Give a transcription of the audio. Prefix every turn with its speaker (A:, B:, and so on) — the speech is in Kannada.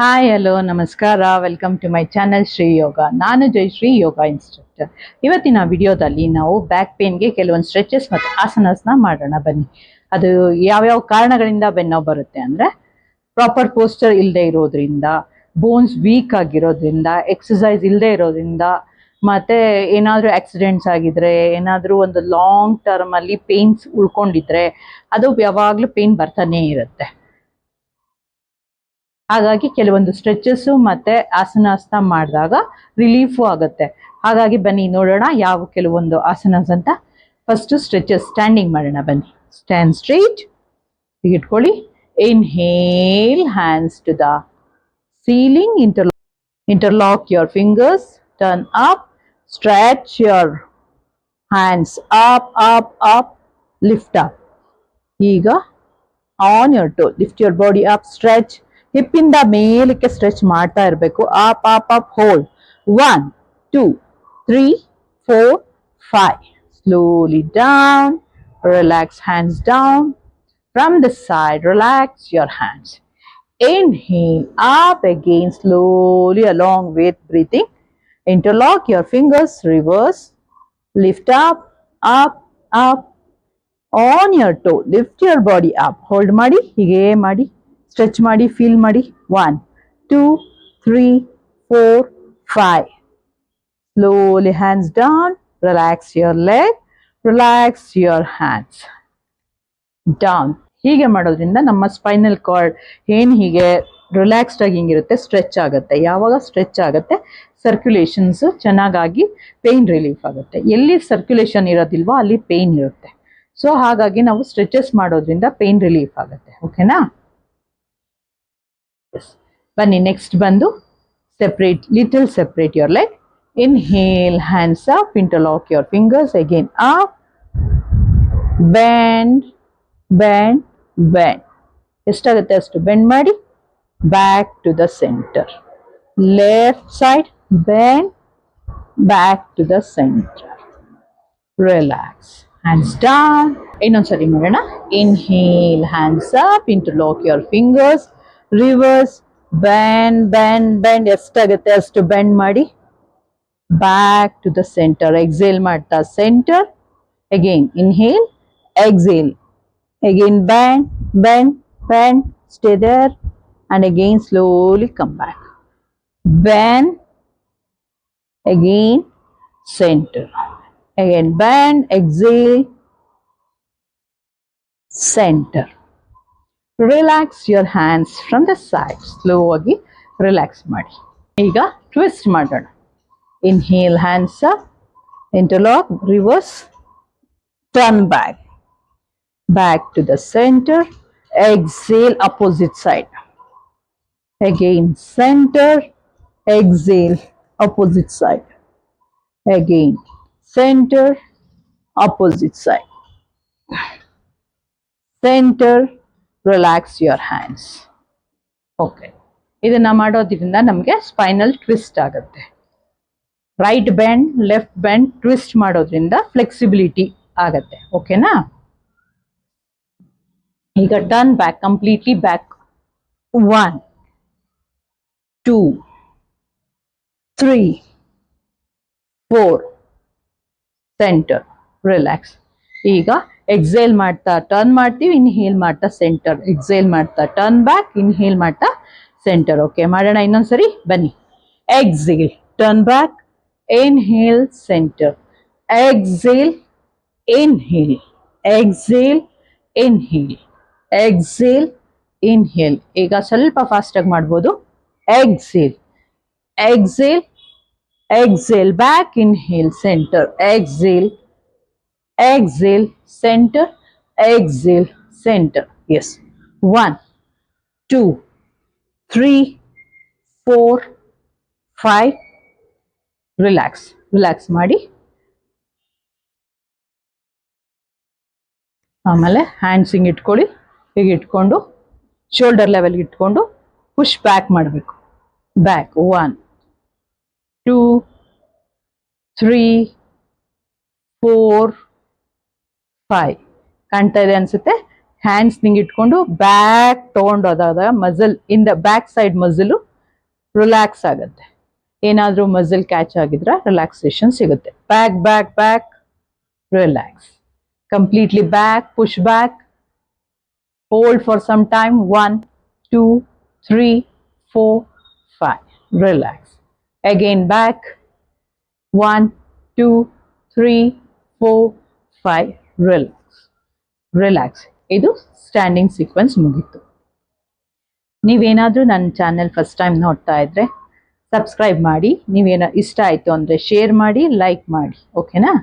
A: ಹಾಯ್ ಹಲೋ ನಮಸ್ಕಾರ welcome to my channel Shri Yoga ನಾನು ಜಯಶ್ರೀ ಯೋಗ ಇನ್ಸ್ಟ್ರಕ್ಟರ್ ಇವತ್ತಿನ ವಿಡಿಯೋದಲ್ಲಿ ನಾವು ಬ್ಯಾಕ್ ಪೇನ್ಗೆ ಕೆಲವೊಂದು ಸ್ಟ್ರೆಚಸ್ ಮತ್ತು ಆಸನಸ್ನ ಮಾಡೋಣ ಬನ್ನಿ ಅದು ಯಾವ್ಯಾವ ಕಾರಣಗಳಿಂದ ಬೆನ್ನೋ ಬರುತ್ತೆ ಅಂದರೆ ಪ್ರಾಪರ್ ಪೋಸ್ಟರ್ ಇಲ್ಲದೆ ಇರೋದ್ರಿಂದ ಬೋನ್ಸ್ ವೀಕ್ ಆಗಿರೋದ್ರಿಂದ ಎಕ್ಸಸೈಸ್ ಇಲ್ಲದೆ ಇರೋದ್ರಿಂದ ಮತ್ತು ಏನಾದರೂ ಆಕ್ಸಿಡೆಂಟ್ಸ್ ಆಗಿದ್ರೆ ಏನಾದರೂ ಒಂದು ಲಾಂಗ್ ಟರ್ಮಲ್ಲಿ ಪೇನ್ಸ್ ಉಳ್ಕೊಂಡಿದ್ರೆ ಅದು ಯಾವಾಗಲೂ ಪೇನ್ ಬರ್ತಾನೇ ಇರುತ್ತೆ ಹಾಗಾಗಿ ಕೆಲವೊಂದು ಸ್ಟ್ರೆಚಸ್ಸು ಮತ್ತು ಆಸನಾಸನ ಮಾಡಿದಾಗ ರಿಲೀಫು ಆಗುತ್ತೆ ಹಾಗಾಗಿ ಬನ್ನಿ ನೋಡೋಣ ಯಾವ ಕೆಲವೊಂದು ಆಸನಸ್ ಅಂತ ಫಸ್ಟು ಸ್ಟ್ರೆಚಸ್ ಸ್ಟ್ಯಾಂಡಿಂಗ್ ಮಾಡೋಣ ಬನ್ನಿ ಸ್ಟ್ಯಾಂಡ್ ಸ್ಟ್ರೀಟ್ ಇಟ್ಕೊಳ್ಳಿ inhale hands to the ceiling interlock your fingers fingers up stretch stretch hands up up up lift up ಈಗ ಈಗ on to lift lift body body up ಹಿಪ್ಪಿಂದ ಮೇಲಕ್ಕೆ ಸ್ಟ್ರೆಚ್ ಮಾಡ್ತಾ ಇರಬೇಕು up up up hold one two three four five slowly down relax hands down from the side relax your hands inhale up again slowly along with breathing interlock your fingers reverse lift up up up on your toe lift your body up hold ಮಾಡಿ ಹೀಗೆ ಮಾಡಿ ಸ್ಟ್ರೆಚ್ ಮಾಡಿ ಫೀಲ್ ಮಾಡಿ one two three four five slowly hands down relax your leg relax your hands down ಹೀಗೆ ಮಾಡೋದ್ರಿಂದ ನಮ್ಮ ಸ್ಪೈನಲ್ ಕಾರ್ಡ್ ಏನು ಹೀಗೆ ರಿಲ್ಯಾಕ್ಸ್ಡ್ ಆಗಿ ಹಿಂಗಿರುತ್ತೆ ಸ್ಟ್ರೆಚ್ ಆಗುತ್ತೆ ಯಾವಾಗ ಸ್ಟ್ರೆಚ್ ಆಗುತ್ತೆ ಸರ್ಕ್ಯುಲೇಷನ್ಸ್ ಚೆನ್ನಾಗಾಗಿ ಪೇಯ್ನ್ ರಿಲೀಫ್ ಆಗುತ್ತೆ ಎಲ್ಲಿ ಸರ್ಕ್ಯುಲೇಷನ್ ಇರೋದಿಲ್ವೋ ಅಲ್ಲಿ ಪೇಯ್ನ್ ಇರುತ್ತೆ ಸೊ ಹಾಗಾಗಿ ನಾವು ಸ್ಟ್ರೆಚಸ್ ಮಾಡೋದ್ರಿಂದ ಪೇಯ್ನ್ ರಿಲೀಫ್ ಆಗುತ್ತೆ ಓಕೆನಾ this. Bunny next bandhu. Separate, little separate your leg. Inhale, hands up, interlock your fingers again up. Bend, bend, bend. Istagatas to bend body, Back to the center. Left side, bend. Back to the center. Relax. Hands down. Inhale, hands up, interlock your fingers reverse bend bend bend ಎಷ್ಟಾಗುತ್ತೆ ಅಷ್ಟು bend Madi, back to the center exhale ಮಾಡ್ತಾ center again inhale exhale again bend bend bend stay there and again slowly come back bend again center again bend exhale center relax your hands from the side Slowly, relax madi ega twist madana inhale hands up interlock reverse turn back back to the center exhale opposite side again center exhale opposite side again center opposite side center relax your hands okay ಇದನ್ನ ಮಾಡೋದ್ರಿಂದ ನಮಗೆ ಸ್ಪೈನಲ್ ಟ್ವಿಸ್ಟ್ ಆಗುತ್ತೆ right bend left bend twist ಮಾಡೋದ್ರಿಂದ ಫ್ಲೆಕ್ಸಿಬಿಲಿಟಿ ಆಗತ್ತೆ ಓಕೆನಾ ಈಗ turn back completely back one two three four center relax ಈಗ ಎಕ್ಝೈಲ್ ಮಾಡ್ತಾ ಟರ್ನ್ ಮಾಡ್ತೀವಿ ಇನ್ಹೇಲ್ ಮಾಡ್ತಾ ಸೆಂಟರ್ ಎಕ್ಝೈಲ್ ಮಾಡ್ತಾ ಟರ್ನ್ ಬ್ಯಾಕ್ ಇನ್ಹೇಲ್ ಮಾಡ್ತಾ ಸೆಂಟರ್ ಓಕೆ ಮಾಡಣ ಇನ್ನೊಂದಸರಿ ಬನ್ನಿ exhale turn back inhale center exhale inhale exhale inhale exhale inhale ಈಗ ಸ್ವಲ್ಪ ಫಾಸ್ಟ್ ಆಗಿ ಮಾಡಬಹುದು exhale exhale exhale back inhale center exhale exhale center exhale center yes 1 2 3 4 5 relax relax ಮಾಡಿ ಆಮೇಲೆ ಹ್ಯಾಂಡ್ಸ್ ಹಿಂಗ ಇಟ್ಕೊಳ್ಳಿ ಹೀಗೆ ಇಟ್ಕೊಂಡು ಶೋಲ್ಡರ್ 레벨ಗೆ ಇಟ್ಕೊಂಡು ಪುಶ್ ಬ್ಯಾಕ್ ಮಾಡಬೇಕು ಬ್ಯಾಕ್ 1 2 3 4 ಫೈ ಕಾಣ್ತಾ ಇದೆ ಅನ್ಸುತ್ತೆ ಹ್ಯಾಂಡ್ಸ್ ನಿಂಗೆ ಇಟ್ಕೊಂಡು ಬ್ಯಾಕ್ ತಗೊಂಡು ಹೋದಾಗ ಇನ್ ದ ಬ್ಯಾಕ್ ಸೈಡ್ ಮಜಲು ರಿಲ್ಯಾಕ್ಸ್ ಆಗುತ್ತೆ ಏನಾದರೂ ಮಸಲ್ ಕ್ಯಾಚ್ ಆಗಿದ್ರೆ ರಿಲ್ಯಾಕ್ಸೇಷನ್ ಸಿಗುತ್ತೆ back back back relax completely back push back hold for some time one two three four five relax again back one two three four five relax relax ಇದು ಸ್ಟ್ಯಾಂಡಿಂಗ್ ಸೀಕ್ವೆನ್ಸ್ ಮುಗೀತು ನೀವೇನಾದರೂ ನನ್ನ ಚಾನೆಲ್ ಫಸ್ಟ್ ಟೈಮ್ ನೋಡ್ತಾ ಇದ್ರೆ ಸಬ್ಸ್ಕ್ರೈಬ್ ಮಾಡಿ ನೀವೇನೋ ಇಷ್ಟ ಆಯಿತು ಅಂದರೆ ಶೇರ್ ಮಾಡಿ ಲೈಕ್ ಮಾಡಿ ಓಕೆನಾ